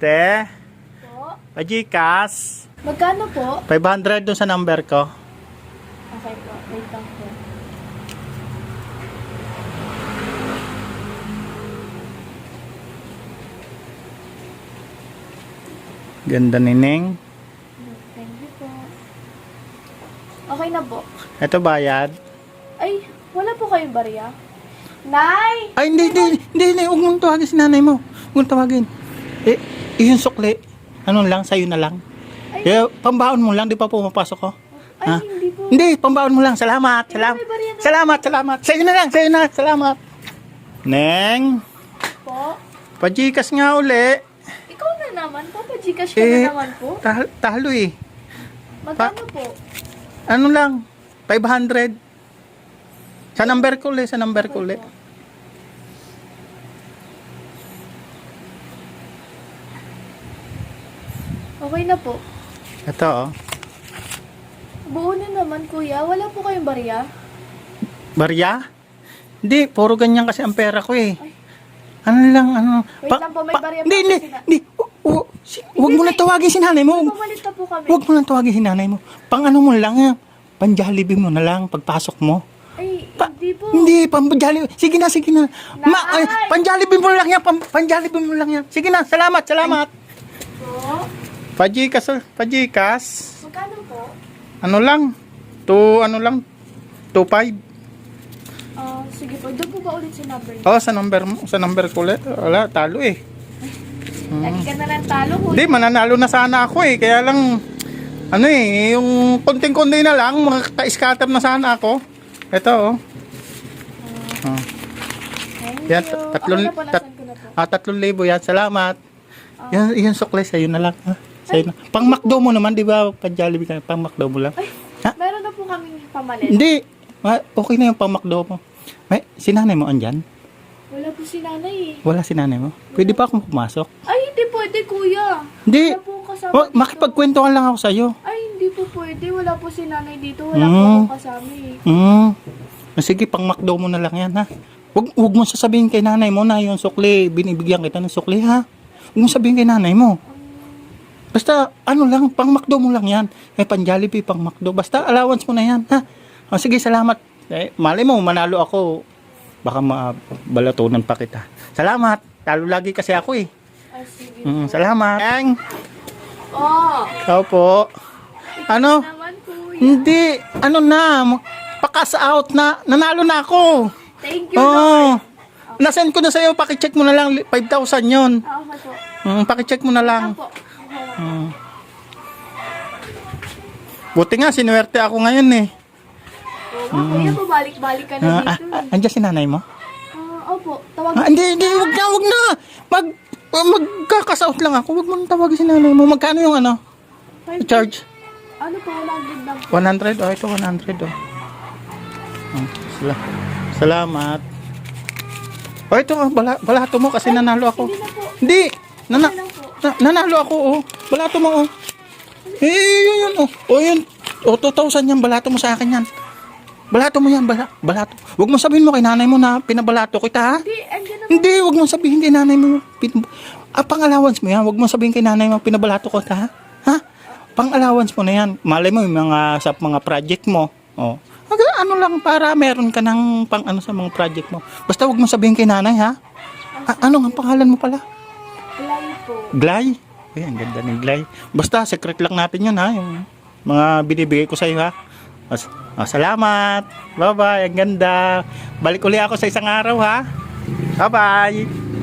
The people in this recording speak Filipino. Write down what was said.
Te, Po. pajikas. Magkano po? 500 dun sa number ko. Okay po. Wait lang po. Ganda ni Ning. Thank you po. Okay na po. Ito bayad. Ay, wala po kayong barya? Nay! Ay, hindi, hindi, hindi, hindi. Huwag mong tawagin si nanay mo. Huwag mong tawagin. Eh, yung sukli. Ano lang, sa'yo na lang. Ay, Eh, pambaon mo lang, di pa pumapasok ko. ay ha? hindi po. Hindi, pambaon mo lang. Salamat, Eh, salamat. Salamat, salamat. Sa'yo na lang, sa'yo na. Salamat. Neng, Po. pajikas nga uli. Ikaw na naman po. Pa-Gcash ka Eh, na naman po. Tal- talo eh. Magkano po? Ano lang, 500. Sa number ko ulit, sa number ko ulit. Okay na po. Ito oh. Buo na naman, kuya. Wala po kayong barya? Barya? Hindi, puro ganyan kasi ang pera ko eh. Ay. Ano lang, ano. Wait lang po, may barya pa Hindi, hindi, sila. hindi. Hu- hu- si- Huwag mo Hindi, na tawagin si nanay mo. Pumalit na po kami. Huwag mo na tawagin si nanay mo. Pang ano mo lang yan. Panjalibi mo na lang pagpasok mo. Ay, Pa- hindi po. Hindi, panjalibi. Sige na, sige na. Ma, ay, Nay! panjalibi mo lang yan. Pan, panjalibi mo lang yan. Sige na, salamat, salamat. Po. Pajikas, pajikas. Magkano po? Ano lang? To, ano lang? 2.5. Ah, sige po. Doon po ba ulit si number niyo? Oh, sa number mo, sa number ko ulit. Wala, talo eh. Lagi ka na lang talo. Hindi, mananalo na sana ako eh. Kaya lang, ano eh, yung konting-konti na lang, makaka-scatter na sana ako. Ito oh. Oh. Thank Yan, you. tatlong, okay tat, ah, tatlong libo yan. Salamat. Yan, yan sukle, sa'yo na lang. Ha? Sa'yo na. Pang McDo mo naman, di ba? Pag Jollibee ka, pang McDo mo lang. Ha? Meron na po kaming pamalit. Hindi. Ma- Okay na yung pang McDo mo. May, si nanay mo andyan? Wala po si nanay eh. Wala si nanay mo? Pwede pa akong pumasok? Ay, hindi pwede, kuya. Hindi. Wala po kasama Oh, dito. makipagkwentuhan lang ako sa'yo. Ay, hindi po pwede. Wala po si nanay dito. Wala Mm. po akong kasama eh. Hmm. Sige, pang McDo mo na lang yan, ha? Huwag, huwag mo sasabihin kay nanay mo na yung sukli, binibigyan kita ng sukli, ha? Huwag mo sabihin kay nanay mo. Basta, ano lang, pang McDo mo lang yan. Eh, pang Jollibee, pang McDo. Basta, allowance mo na yan, ha? O, sige, salamat. Eh, mali mo, manalo ako. Baka mabalatunan pa kita. Salamat. Talo lagi kasi ako, eh. Ay, sige. Mm, salamat. Eng, Oh, ikaw po. Ano? naman kuya. Hindi. Ano na? Pakas out na. Nanalo na ako. Thank you, Oo. Lord. Nasend ko na sa'yo. Pakicheck mo na lang. 5,000 yon. Ah, okay po. Mm, pakicheck mo na lang. Lang Mm. Buti nga, sinuwerte ako ngayon eh. Oo nga, kuya, pabalik-balik ka na Ah, ah, dito ah, eh. andyan si nanay mo? Ah, opo. Tawag Ah, hindi, hindi. Huwag na, huwag na. Mag, uh, magkakasout lang ako. Huwag mo nang tawagin si nanay mo. Magkano yung ano? Five- Charge? Ano po, 100 lang po. 100? Oh, ito 100 oh. Oh, sala- salamat. Oh, ito oh, bala, balato mo kasi nanalo ako. Hindi na po. Hindi. Nana, Okay lang po. na, nanalo ako oh. Balato mo oh. Eh, yun, yun oh. Oh, yun. Oh, 2,000 yan. Balato mo sa akin yan. Balato mo yan. Bala, balato. Huwag mo sabihin mo kay nanay mo na pinabalato kita ha. Hindi, andyan. Hindi, huwag mo sabihin kay nanay mo. Pin, ah, pang-allowance mo yan. Huwag mo sabihin kay nanay mo pinabalato ko ta ha. Ha? Pang-allowance mo na yan. Malay mo yung mga sa mga project mo. Oh. Aga, ano lang para meron ka ng pang ano sa mga project mo. Basta huwag mo sabihin kay nanay ha. Ah, ano ang pangalan mo pala? Play po. Glay. Ay, ang ganda ng Glay. Basta, secret lang natin yun ha. Yung mga binibigay ko sa iyo ha. As, ah, salamat. Bye-bye. Ang ganda. Balik uli ako sa isang araw ha. Bye-bye.